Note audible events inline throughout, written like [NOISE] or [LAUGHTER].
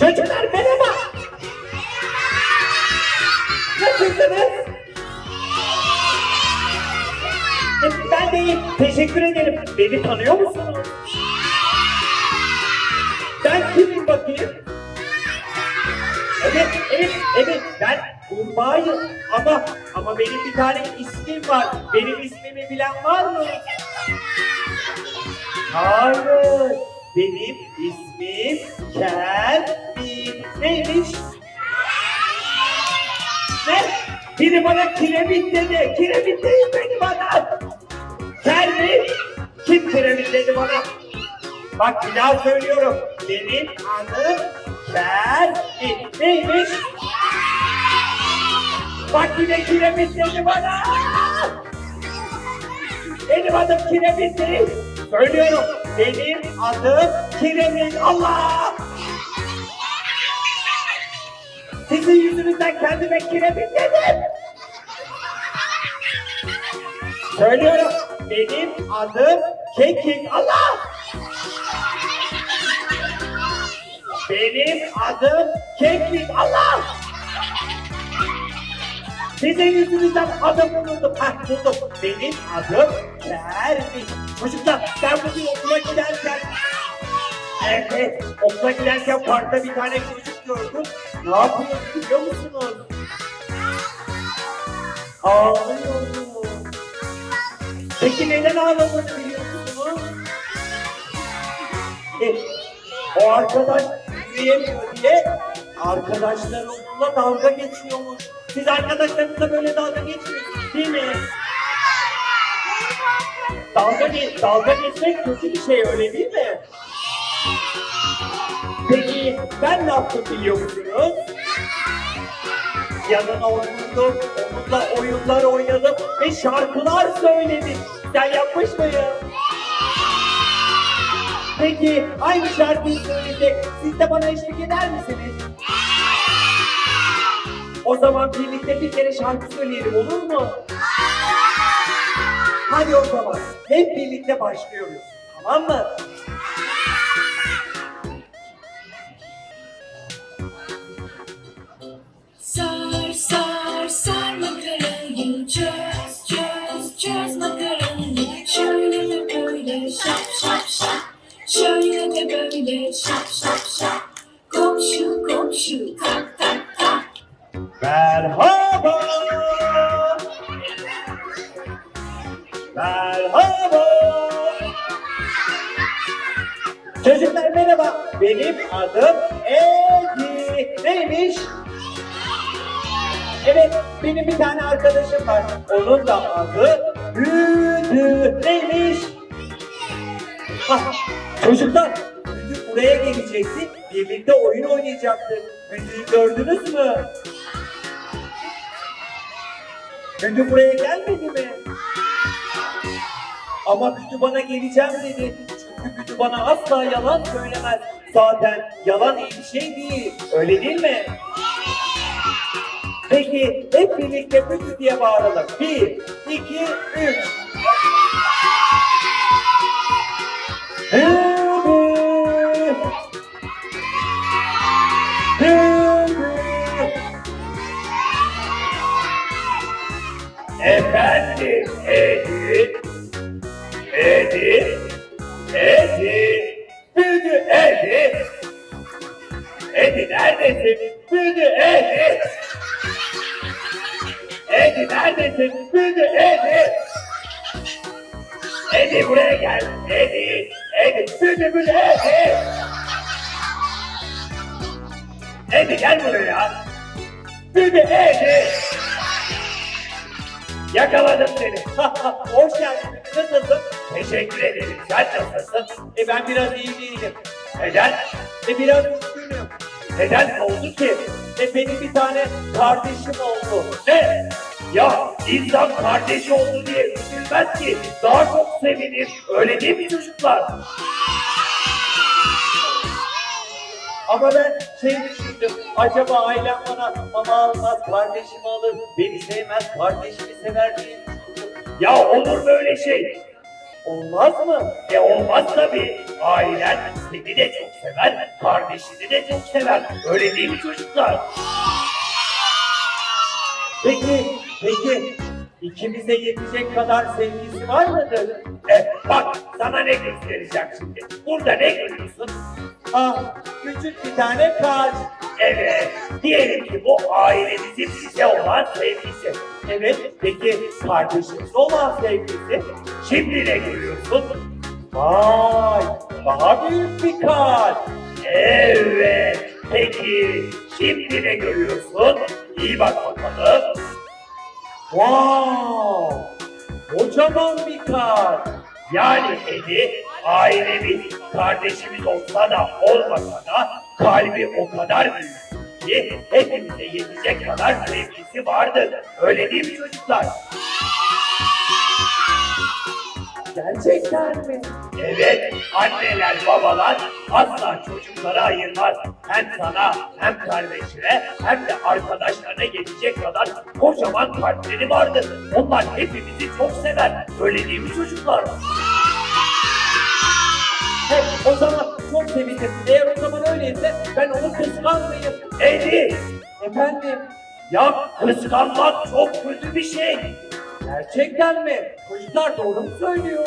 Çocuklar merhaba! Nasılsınız? Ben de iyiyim. Teşekkür ederim. Beni tanıyor musunuz? Ben kimim bakayım? Evet, evet, evet. Ben kurbağayım. Ama ama benim bir tane ismim var. Benim ismimi bilen var mı? Hayır. Benim ismim Kermit. Neymiş? Ne? Biri bana kiremit dedi. Kiremit değil benim adam. Kermit. Kim kiremit dedi bana? Bak bir daha söylüyorum. Benim adım Kermit. Neymiş? Bak yine kiremit dedi bana. Benim adım kiremit değil. Söylüyorum. Benim adım kiremit. Allah! Sizin yüzünüzden kendime kiremit dedim. Söylüyorum. Benim adım Kekik. Allah! Benim adım Kekik. Allah! Sizin yüzünüzden adımı unuttum. Hah buldum. Benim adım Kermit. Çocuklar ben bugün okula giderken Evet, okula giderken parkta bir tane çocuk gördüm. Ne yapıyor biliyor musunuz? Ağlıyor. Peki neden ağladığını biliyor musunuz? E, o arkadaş yürüyemiyor diye arkadaşları onunla dalga geçiyormuş. Siz arkadaşlarınızla böyle dalga geçiyorsunuz değil mi? Dalga, ge- dalga geçmek kötü bir şey öyle değil mi? Peki ben ne yaptım biliyor musunuz? Yanına oturdum, onunla oyunlar oynadım ve şarkılar söyledim. Sen yapmış mıydın? Peki aynı şarkıyı söylesek siz de bana eşlik eder misiniz? O zaman birlikte bir kere şarkı söyleyelim olur mu? Hadi o zaman hep birlikte başlıyoruz. Tamam mı? Şöyle de böyle şap şap şap komşu komşu tak tak tak Merhaba. Merhaba. Çocuklar merhaba. Benim adım Edi. Neymiş? Evet, benim bir tane arkadaşım var. Onun da adı Büdü. Neymiş? Ah, [LAUGHS] çocuklar, Büdü buraya gelecekti. Birlikte oyun oynayacaktık. Büdü'yü gördünüz mü? Büdü buraya gelmedi mi? Ama Büdü bana geleceğim dedi. Çünkü Büdü bana asla yalan söylemez. Zaten yalan iyi bir şey değil. Öyle değil mi? Peki hep birlikte Büdü diye bağıralım. Bir, iki, üç. Büdü. Efendim Edi. Edi. Edi. Büdü Edi. Edi neredesin? Büdü Edi. Edi neredesin? Büdü Edi. Edi buraya gel. Edi. Edi. Büdü büdü Edi. Edi gel buraya. Büdü Edi. Yakaladım seni. [LAUGHS] Hoş geldin. Nasılsın? Teşekkür ederim. Sen nasılsın? E ben biraz iyi değilim. Neden? E biraz üzgünüm. Neden oldu ki? E benim bir tane kardeşim oldu. Ne? Ya insan kardeş oldu diye üzülmez ki. Daha çok sevinir. Öyle değil mi çocuklar? Ama ben şey düşündüm. Acaba ailem bana mama almaz, kardeşimi alır, beni sevmez, kardeşimi sever diye düşündüm. Ya olur böyle şey. Olmaz mı? E olmaz tabii. Ailen seni de çok sever, kardeşini de çok sever. Öyle değil mi çocuklar? Peki, peki ikimize yetecek kadar sevgisi var mıdır? E bak sana ne göstereceğim şimdi. Burada ne görüyorsun? Ah, küçük bir tane kalp. Evet, diyelim ki bu ailemizin bize olan sevgisi. Evet, peki kardeşimiz olan sevgisi? Şimdi ne görüyorsun? Vay, daha büyük bir kalp. Evet, peki şimdi ne görüyorsun? İyi bak bakalım. Wow! Kocaman bir kalp. Yani Edi ailemiz, kardeşimiz olsa da olmasa da kalbi o kadar büyük ki hepimize yetecek kadar sevgisi vardır. Öyle değil mi çocuklar? Gerçekten mi? Evet, anneler, babalar asla çocukları ayırmaz. Hem sana, hem kardeşine, hem de arkadaşlarına yetecek kadar kocaman kalpleri vardır. Onlar hepimizi çok sever. Öyle değil mi çocuklar? O zaman çok sevindim. Eğer o zaman öyleyse ben onu kıskanmayayım. Edi! Efendim? Ya kıskanmak çok kötü bir şey. Gerçekten mi? Çocuklar doğru mu söylüyor?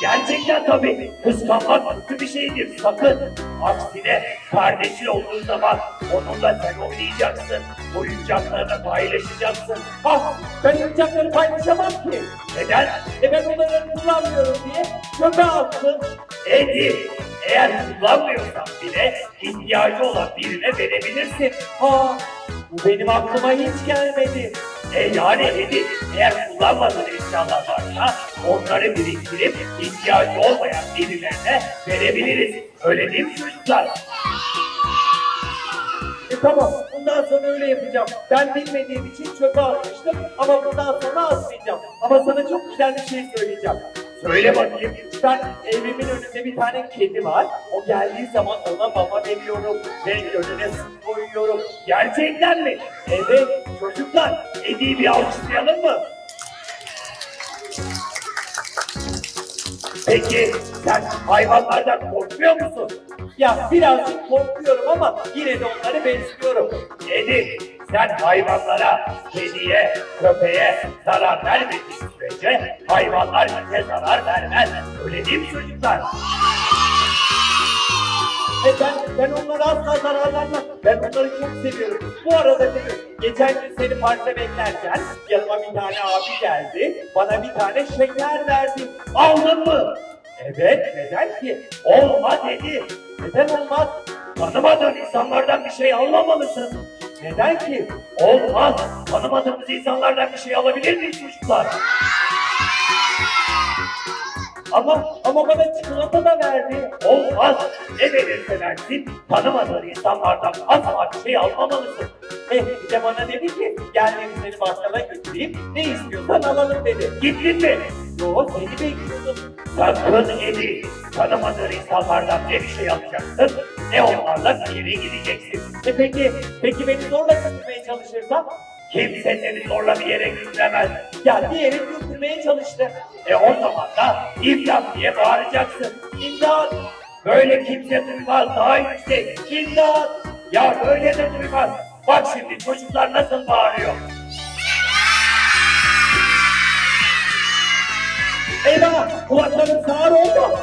Gerçekten tabii. Kıskanmak kötü bir şeydir sakın. Aksine kardeşin olduğu zaman onunla sen oynayacaksın. Oyuncaklarını paylaşacaksın. Ah ben oyuncakları paylaşamam ki. Neden? E ben onları kullanmıyorum diye çöpe attım. Edi eğer kullanmıyorsan bile ihtiyacı olan birine verebilirsin. Ha bu benim aklıma hiç gelmedi. E yani Edi eğer kullanmadığın eşyalar varsa onları biriktirip ihtiyacı olmayan birilerine verebiliriz. Öyle değil mi çocuklar? E tamam, bundan sonra öyle yapacağım. Ben bilmediğim için çöpe atmıştım ama bundan sonra atmayacağım. Ama sana çok güzel bir şey söyleyeceğim. Söyle bakayım. Ben evimin önünde bir tane kedi var. O geldiği zaman ona mama veriyorum ve önüne koyuyorum. Gerçekten mi? Evet, çocuklar Edi'yi bir alkışlayalım mı? Peki sen hayvanlardan korkmuyor musun? Ya birazcık korkuyorum ama yine de onları besliyorum. Edi sen hayvanlara, kediye, köpeğe zarar vermediğin sürece hayvanlar bize zarar vermez. Öyle değil mi çocuklar? E ben, ben onlara asla zarar vermem. Ben onları çok seviyorum. Bu arada dedim, geçen gün seni parkta beklerken yanıma bir tane abi geldi. Bana bir tane şeker verdi. Aldın mı? Evet, neden ki? Olmaz dedi. Neden olmaz? Tanımadığın insanlardan bir şey almamalısın. Neden ki? Olmaz. Tanımadığımız insanlardan bir şey alabilir miyiz çocuklar? Ama ama bana çikolata da verdi. Olmaz. Ne verirse versin tanımadığın insanlardan asla bir şey almamalısın. Eh bir de bana dedi ki gel dedi seni bakkala götüreyim ne istiyorsan alalım dedi. Gittin mi? Yo seni bekliyordum. Sakın Edi tanımadığın insanlardan ne bir şey alacaksın ne onlarla bir gideceksin. E peki, peki beni zorla götürmeye çalışırsam? Kimse seni zorla bir yere götüremez. Ya diyelim götürmeye çalıştı. E o zaman da imdat diye bağıracaksın. İmdat! Böyle kimse duymaz daha yüksek. İmdat! Ya böyle de duymaz. Bak şimdi çocuklar nasıl bağırıyor. Eyvah! Kulaklarım sağır oldu.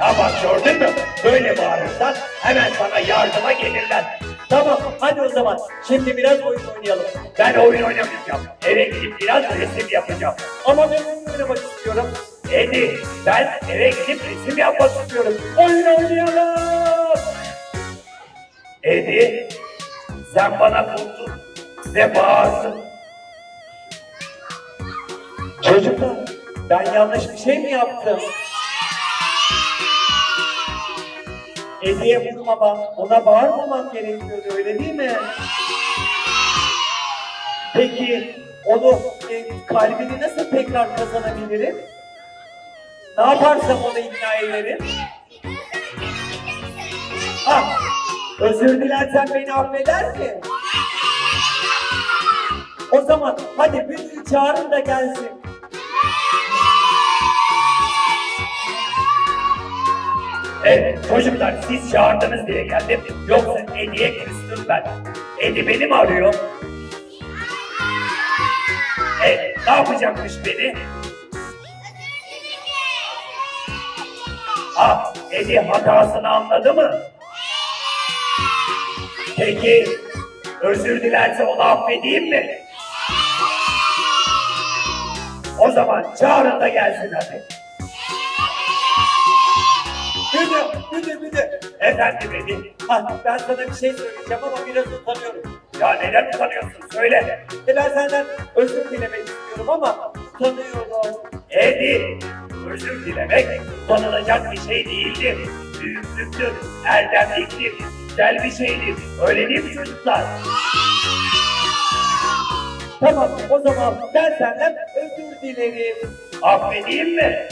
Ya bak gördün mü? Böyle bağırırsan hemen sana yardıma gelirler. Tamam hadi o zaman. Şimdi biraz oyun oynayalım. Ben oyun oynamayacağım. Eve gidip biraz resim yapacağım. Ama ben oyun oynamak istiyorum. Edi ben eve gidip resim yapmak istiyorum. Oyun oynayalım. Edi sen bana vurdun ve bağırdın. Çocuklar ben yanlış bir şey mi yaptım? Hediye vurmama, ona bağırmamak gerekiyordu öyle değil mi? Peki onu e, kalbini nasıl tekrar kazanabilirim? Ne yaparsam onu ikna ederim? Ah, özür dilersen beni affeder mi? O zaman hadi müdürü çağırın da gelsin. Evet çocuklar siz çağırdınız diye geldim. Yoksa Edi'ye küstüm ben. Edi beni mi arıyor? E, ne yapacakmış beni? Ah, Edi hatasını anladı mı? Peki, özür dilerse onu affedeyim mi? O zaman çağırın da gelsin hadi. Müdür, müdür, müdür. Efendim Edi. Ha, ben sana bir şey söyleyeceğim ama biraz utanıyorum. Ya neden utanıyorsun? Söyle. E ben senden özür dilemek istiyorum ama utanıyorum. Edi, özür dilemek utanılacak bir şey değildir. Büyüklüktür, erdemliktir, güzel bir şeydir. Öyle değil mi çocuklar? Tamam, o zaman ben senden özür dilerim. Affedeyim mi?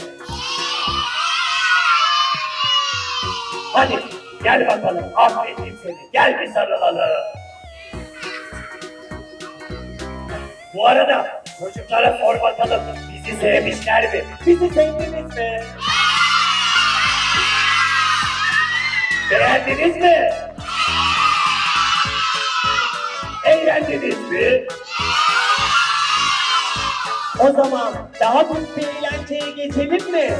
Hadi gel bakalım affettim seni. Gel bir sarılalım. Bu arada çocuklara sor bakalım bizi sevmişler mi? Bizi sevdiniz mi? Beğendiniz mi? Eğlendiniz mi? O zaman daha büyük bir eğlenceye geçelim mi?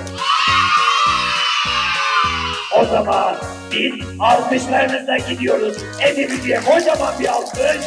O zaman biz alkışlarınızla gidiyoruz. Edimize kocaman bir alkış.